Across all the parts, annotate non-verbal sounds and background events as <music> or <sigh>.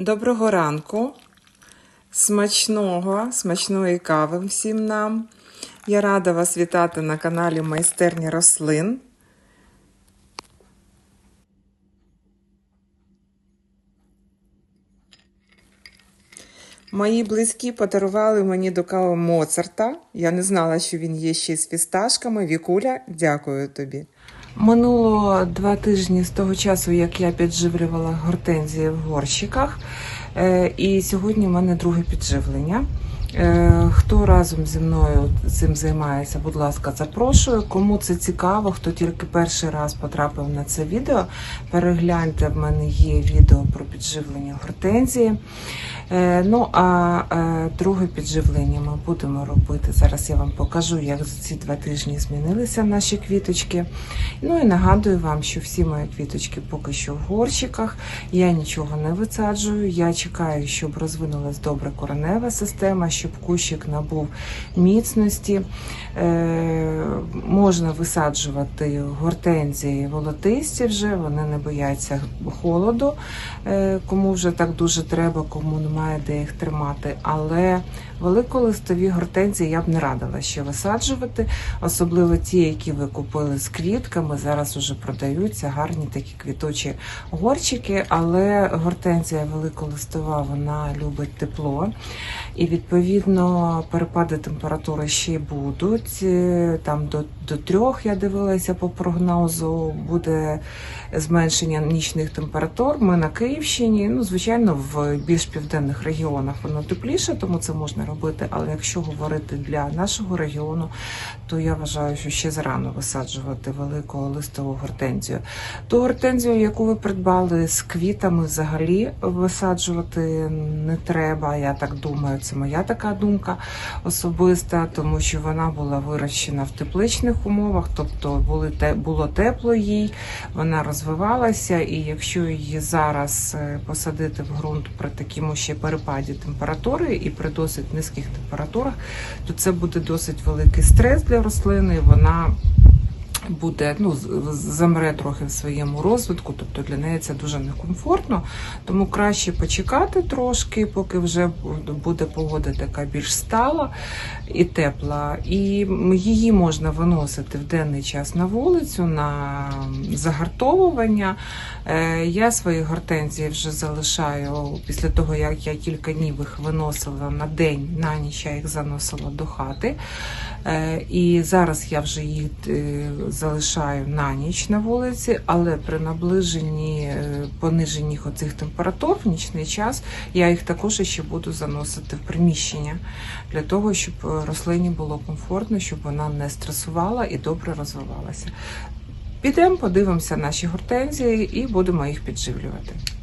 Доброго ранку, смачного, смачної кави всім нам. Я рада вас вітати на каналі Майстерня рослин. Мої близькі подарували мені до кави Моцарта. Я не знала, що він є ще з фісташками. Вікуля, дякую тобі. Минуло два тижні з того часу, як я підживлювала гортензії в горщиках. Е, І сьогодні в мене друге підживлення. Е, Хто разом зі мною цим займається, будь ласка, запрошую. Кому це цікаво, хто тільки перший раз потрапив на це відео, перегляньте, в мене є відео про підживлення гортензії. Е, Ну а е, друге підживлення ми будемо робити. Зараз я вам покажу, як за ці два тижні змінилися наші квіточки. Ну і нагадую вам, що всі мої квіточки поки що в горщиках. Я нічого не висаджую. Я чекаю, щоб розвинулась добре коренева система, щоб кущик набув міцності. Е, можна висаджувати гортензії волотисті вже, вони не бояться холоду, е, кому вже так дуже треба, кому немає де їх тримати. Але великолистові гортензії я б не радила ще висаджувати, особливо ті, які ви купили з квітками. Зараз уже продаються гарні такі квіточі горчики, але гортензія великолистова, вона любить тепло. І відповідно перепади температури ще й будуть. Е, Там до, до трьох я дивилася по прогнозу, буде зменшення нічних температур. Ми на Київщині. Ну, звичайно, в більш південних регіонах воно тепліше, тому це можна робити. Але якщо говорити для нашого регіону, то я вважаю, що ще зарано висаджувати велику листову гортензію. Ту гортензію, яку ви придбали з квітами, взагалі висаджувати не треба. Я так думаю, це моя така думка особиста, тому що вона була вирощена в тепличних умовах, тобто були те було тепло їй, вона розвивалася, і якщо її зараз е, посадити в ґрунт при такому ще перепаді температури і при досить низьких температурах, то це буде досить великий стрес для рослини. Вона буде ну замре трохи в своєму розвитку, тобто для неї це дуже некомфортно. Тому краще почекати трошки, поки вже буде погода така більш стала і тепла. І її можна виносити в денний час на вулицю на загартовування. Е, Я свої гортензії вже залишаю після того, як я кілька днів їх виносила на день, на ніч я їх заносила до хати. Е, І зараз я вже їх залишаю на ніч на вулиці, але при наближенні е, пониженні оцих температур в нічний час я їх також ще буду заносити в приміщення для того, щоб е, рослині було комфортно, щоб вона не стресувала і добре розвивалася. Підемо, подивимося наші гортензії і будемо їх підживлювати.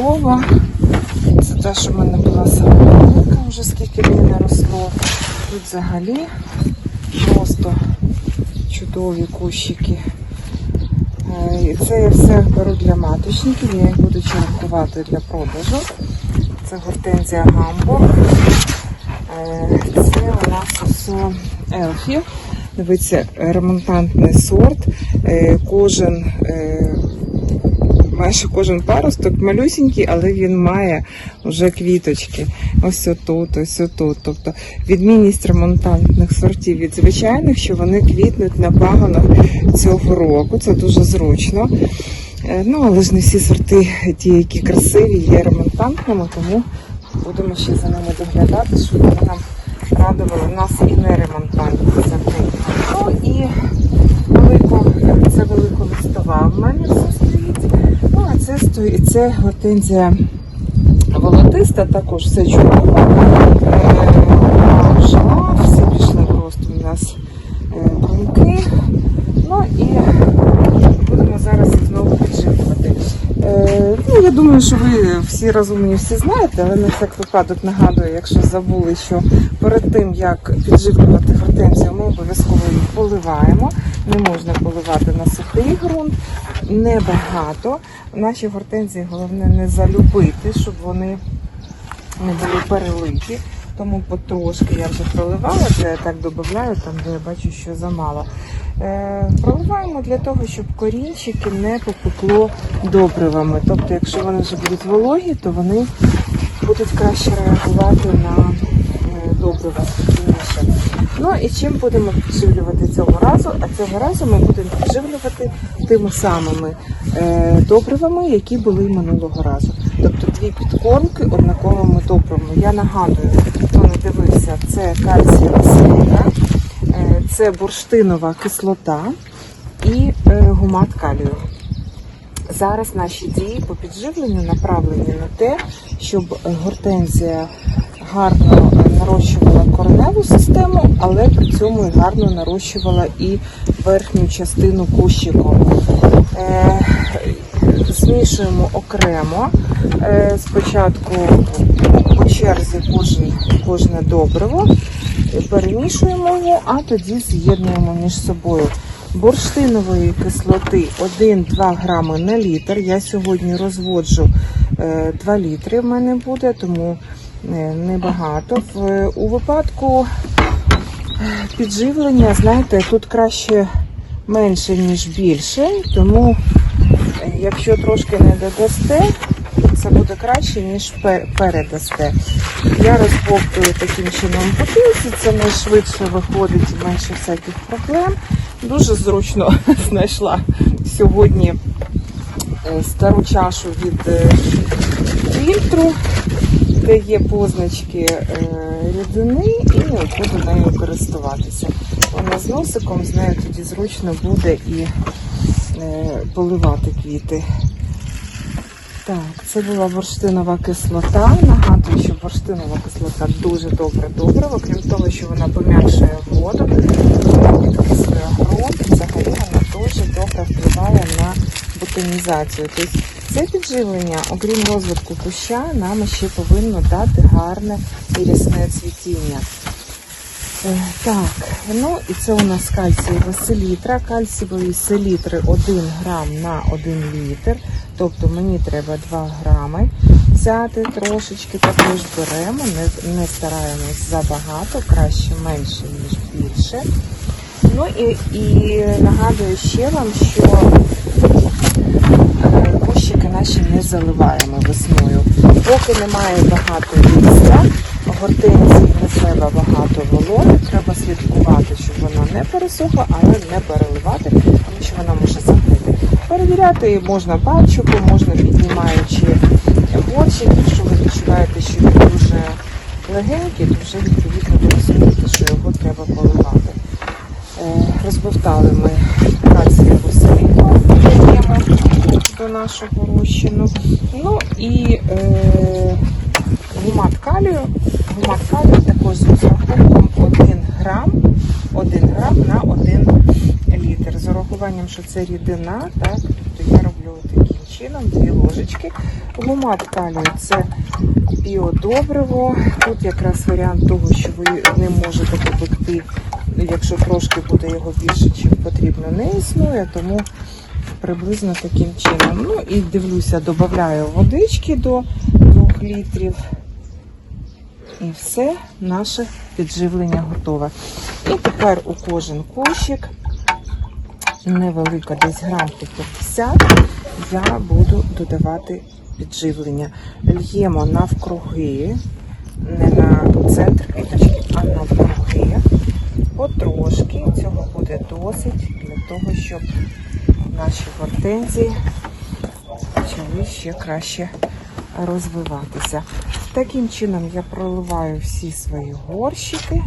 Чудово. Це те, що в мене була сама велика, вже скільки мені наросло. Тут взагалі просто чудові кущики. Е, І це я все беру для маточників, я їх буду черенкувати для продажу. Це гортензія Гамбург. Е, Це у нас усе елфі. Дивіться, ремонтантний сорт. Е, Кожен, майже кожен паросток малюсінький, але він має вже квіточки. Ось отут, ось отут. Тобто відмінність ремонтантних сортів від звичайних, що вони квітнуть на пагонах цього року. Це дуже зручно. Е, Ну, але ж не всі сорти, ті, які красиві, є ремонтантними, тому будемо ще за ними доглядати, щоб вони нам радували нас і не ремонтантні сорти. Ну і велико, це великолистова в мене все стоїть. Ну, а це гортензія волотиста, також все чудово. Е, Жила, всі пішли просто у нас е, бруньки. Ну і будемо зараз знову підживлювати. Е, Ну, я думаю, що ви всі розумні, всі знаєте, але на всяк випадок нагадую, якщо забули, що перед тим як підживлювати гортензію, ми обов'язково їх поливаємо. Не можна поливати на сухий ґрунт, небагато. Наші гортензії головне не залюбити, щоб вони не були перелиті. Тому потрошки я вже проливала, це я так додаю, там де я бачу, що замало. Е, проливаємо для того, щоб корінчики не попекло добривами. Тобто, якщо вони вже будуть вологі, то вони будуть краще реагувати на добрива спокійніше. Ну і чим будемо підживлювати цього разу? А цього разу ми будемо підживлювати тими самими е, добривами, які були минулого разу. Тобто дві підкормки однаковими добривами. Я нагадую, хто не дивився, це кальцієва селітра, е, це бурштинова кислота і е, гумат калію. Зараз наші дії по підживленню направлені на те, щоб гортензія гарно нарощувала кореневу систему, але при цьому гарно нарощувала і верхню частину кущику. Е, Змішуємо окремо. Е, Спочатку по черзі кожен, кожне добриво, е, перемішуємо його, а тоді з'єднуємо між собою. Бурштинової кислоти 1-2 грами на літр. Я сьогодні розводжу е, 2 літри в мене буде, тому е, небагато. У випадку е, підживлення, знаєте, тут краще менше, ніж більше, тому е, якщо трошки не додасте, це буде краще, ніж пе- передасте. Я розбовтую таким чином бутилці, це найшвидше виходить менше всяких проблем. Дуже зручно <laughs> знайшла сьогодні е, стару чашу від фільтру, де є позначки е, рідини, і буду нею користуватися. Вона з носиком, з нею тоді зручно буде і е, поливати квіти. Так, це була бурштинова кислота. Нагадую, що бурштинова кислота дуже добре добрива, крім того, що вона пом'якшує воду, підкислює ґрунт, взагалі вона дуже добре впливає на бутонізацію. Тобто це підживлення, окрім розвитку куща, нам ще повинно дати гарне і рясне цвітіння. Е, Так, ну і це у нас кальцієва селітра. Кальцієвої селітри 1 грам на 1 літр. Тобто мені треба 2 грами взяти трошечки, також беремо, не, не стараємось забагато, краще менше, ніж більше. Ну і, і нагадую ще вам, що кущики наші не заливаємо весною. Поки немає багато листя, гортензії не треба багато вологи, треба слідкувати, щоб вона не пересохла, але не переливати, тому що вона може загнити. Перевіряти можна пальчиком, можна піднімаючи горщик, якщо ви відчуваєте, що він дуже легенький, то вже відповідно розумієте, що його треба поливати. Е, Розбовтали ми до нашого розчину. Ну і е, гумат калію. Гумат калію також з розрахунком 1 грам, 1 грам на 1 літр. З урахуванням, що це рідина, так, тобто я роблю таким чином, дві ложечки. Гумат калію це біодобриво. Тут якраз варіант того, що ви не можете попекти, якщо трошки буде його більше, чим потрібно, не існує, тому приблизно таким чином. Ну і дивлюся, додаю водички до 2 літрів. І все, наше підживлення готове. І тепер у кожен кущик, невелика, десь грам 50, я буду додавати підживлення. Л'ємо навкруги, не на центр квіточки, а навкруги. Потрошки. Цього буде досить для того, щоб наші гортензії почали ще краще розвиватися. Таким чином я проливаю всі свої горщики.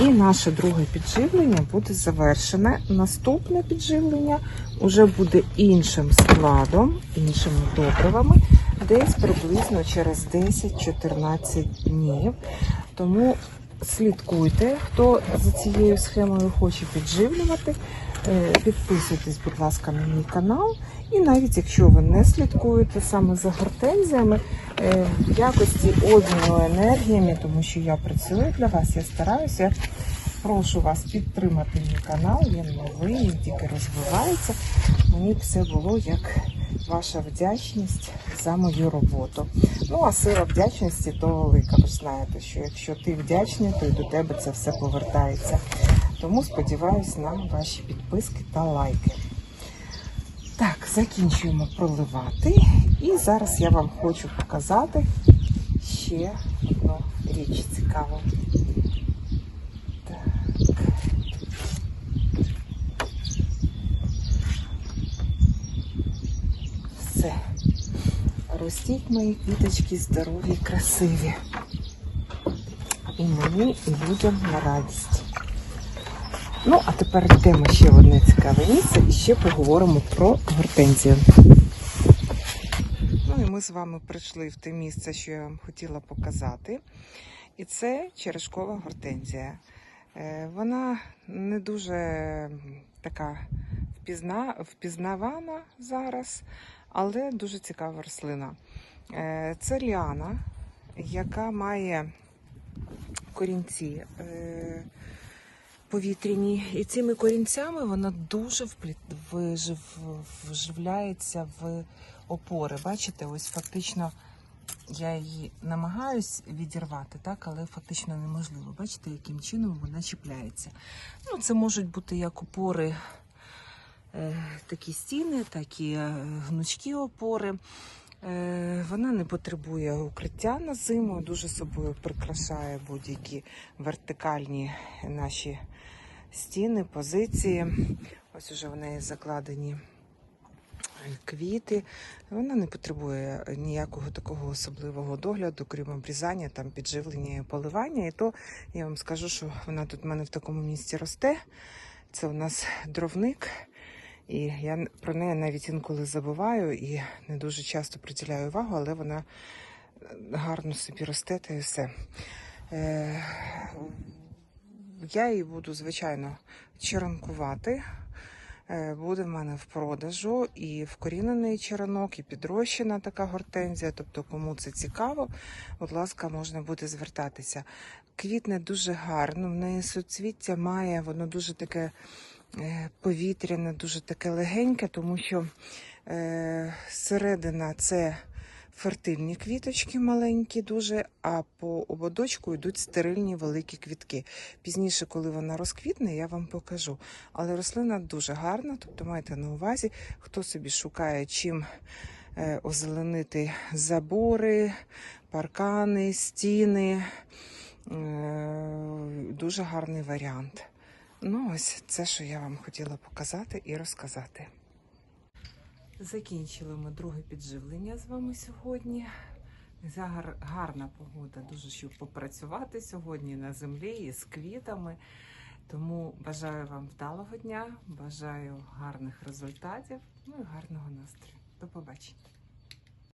І наше друге підживлення буде завершене. Наступне підживлення вже буде іншим складом, іншими добривами, десь приблизно через 10-14 днів. Тому слідкуйте, хто за цією схемою хоче підживлювати. Е, Підписуйтесь, будь ласка, на мій канал. І навіть якщо ви не слідкуєте саме за гортензіями, е, в якості обміну енергіями, тому що я працюю для вас, я стараюся. Прошу вас підтримати мій канал, він новий, він тільки розвивається. Мені б все було як ваша вдячність за мою роботу. Ну, а сила вдячності то велика. Ви знаєте, що якщо ти вдячний, то й до тебе це все повертається. Тому сподіваюся на ваші підписки та лайки. Так, закінчуємо проливати. І зараз я вам хочу показати ще одну річ цікаву. Так. Все. Ростіть мої квіточки здорові, красиві. І мені, і людям на радість. Ну, а тепер йдемо ще в одне цікаве місце і ще поговоримо про гортензію. Ну і ми з вами прийшли в те місце, що я вам хотіла показати. І це черешкова гортензія. Е, Вона не дуже така впізна, впізнавана зараз, але дуже цікава рослина. Е, Це ліана, яка має корінці е, повітряні. І цими корінцями вона дуже вживляється в опори. Бачите, ось фактично я її намагаюсь відірвати, так, але фактично неможливо. Бачите, яким чином вона чіпляється. Ну, це можуть бути як опори, такі стіни, так і е, гнучкі опори. Е, Вона не потребує укриття на зиму, дуже собою прикрашає будь-які вертикальні наші стіни, позиції. Ось уже в неї закладені квіти. Вона не потребує ніякого такого особливого догляду, крім обрізання, там підживлення і поливання. І то я вам скажу, що вона тут в мене в такому місці росте. Це у нас дровник. І я про неї навіть інколи забуваю і не дуже часто приділяю увагу, але вона гарно собі росте та і все. Е, я її буду, звичайно, черенкувати. Е, Буде в мене в продажу і вкорінений черенок, і підрощена така гортензія. Тобто, кому це цікаво, будь ласка, можна буде звертатися. Квітне дуже гарно, в неї суцвіття має, воно дуже таке е, повітряне, дуже таке легеньке, тому що е, середина це фертильні квіточки маленькі, дуже, а по ободочку йдуть стерильні великі квітки. Пізніше, коли вона розквітне, я вам покажу. Але рослина дуже гарна, тобто майте на увазі, хто собі шукає чим е, озеленити забори, паркани, стіни. Е, Дуже гарний варіант. Ну, ось це, що я вам хотіла показати і розказати. Закінчили ми друге підживлення з вами сьогодні. Гар- Гарна погода, дуже щоб попрацювати сьогодні на землі і з квітами. Тому бажаю вам вдалого дня, бажаю гарних результатів, ну і гарного настрою. До побачення.